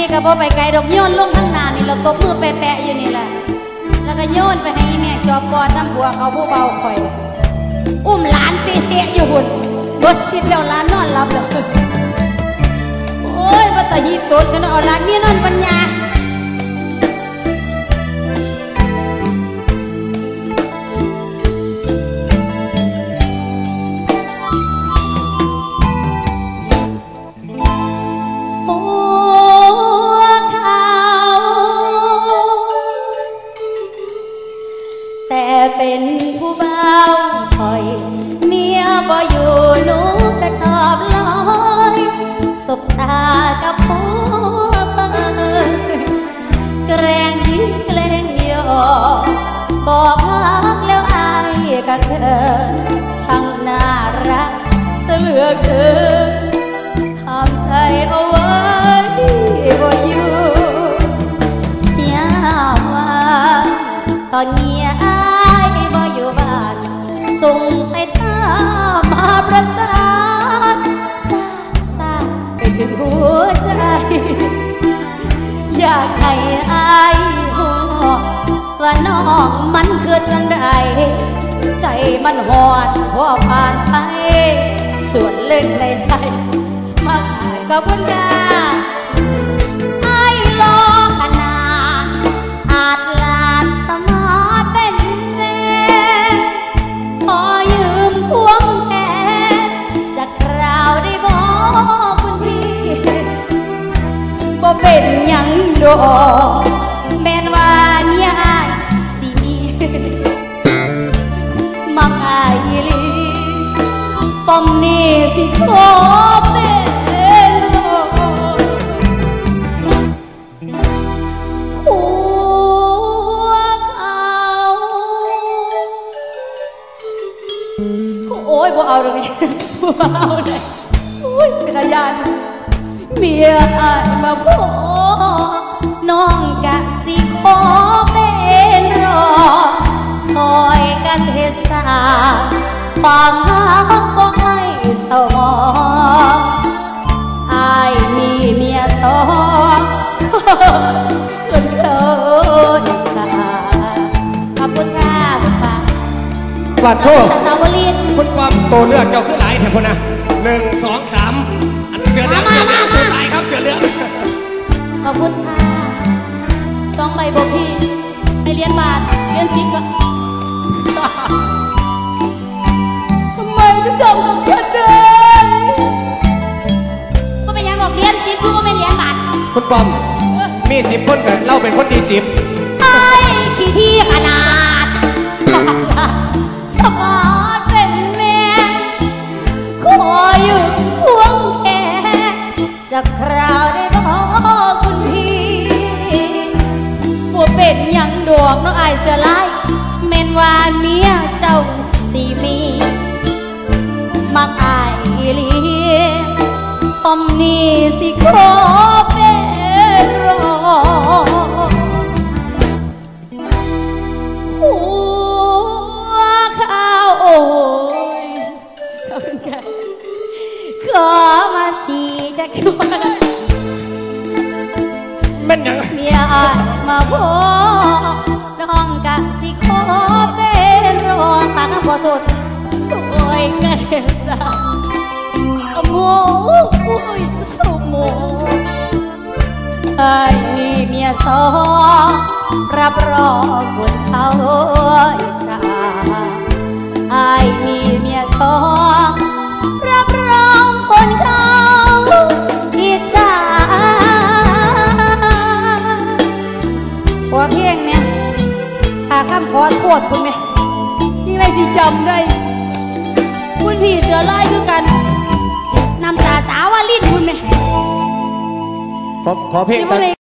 นี่ก็บ่ไปไกลดอกโยนลงข้างหน้านี่เราตบมือแปะๆอยู่นี่แหละ แล้วก็โยนไปให้แม่จอบกอดน้ำบัวเขาผู้เบาคอย อุ้มหลานตีเสียอยู่หุ่นรถชิดแล้วหลานนอนหลับเลยโอ้ยว่าต่ยีตดกันเอาหลานเมียนอนปัญญา เป็นผู้เบาคอยเมียบ่อยู่หนูก็ชอบลอยสบตากับผัวเปิดแกล้งยิ้มแกล้งหยอกบอกรักแล้วอายก็เกินช่างน่ารักเสือเกินห้ามใจเอาไว้บ่อยู่ยามว่าตอนเว่าน้องมันเกิดจังใดใจมันหอดพอผ่านไปส่วนเล่นในใจมาขายกับบุญญาไอ้รอขนาอาจลานสมาเป็นแฟนขอยืมพวงแขนจะคราวได้บอกคุณพี่บ่เป็นยังดอก มักอายหลีปอมนี้สิขอเป็นหัวเขาโอ้ยบ่เอาตรงนี้บ่เอาเลยโอ้ยเป็นอาญานเมียอายมาพอาความหักบ่ให้เศร้าหมองอายมีเมียสองเพิ่นเคยสาขอบคุณค่ะคุณป้าปัดโทษสาวลินคุณป้อมโตเลือกเจ้าขึ้นหลายแถวคนนะหนึ่งสองสามอันเสือเหลืองมาเสือเหลืองมามาสุดหลายครับเสือเหลืองขอบคุณค่ะสองใบบกพี่ให้เรียนบาทเรียนสิบก็ คุณปอม มีสิบคนกับเราเป็นคนที่สิบไอ้ขี้ที่ขนาดสมาร์ทเป็นแม่ขออยู่พวงแค่จะคราวได้บอกคุณพี่ว่าเป็นยังดวงน้องไอเสือลายเมนว่าเมียเจ้าสีมีมักอายอีหลีอมนี่สิขอ คือว่าแม่นหยังเมียอายมาพอน้องกะสิขอเป็นรองฝากคำขอโทษช่วยกันสาโมโอ้ยสมโมไอ้มีเมียสองรับรองคนเขาอิจฉาไอ้มี ขอเพียงแม่หาคำขอโทษคุณไหมยังไงสิจำได้ คุณพี่เสือลายคือกันนำตาสาวว่าลิ้นคุณไหมขอขอเพลง สิบ่ได้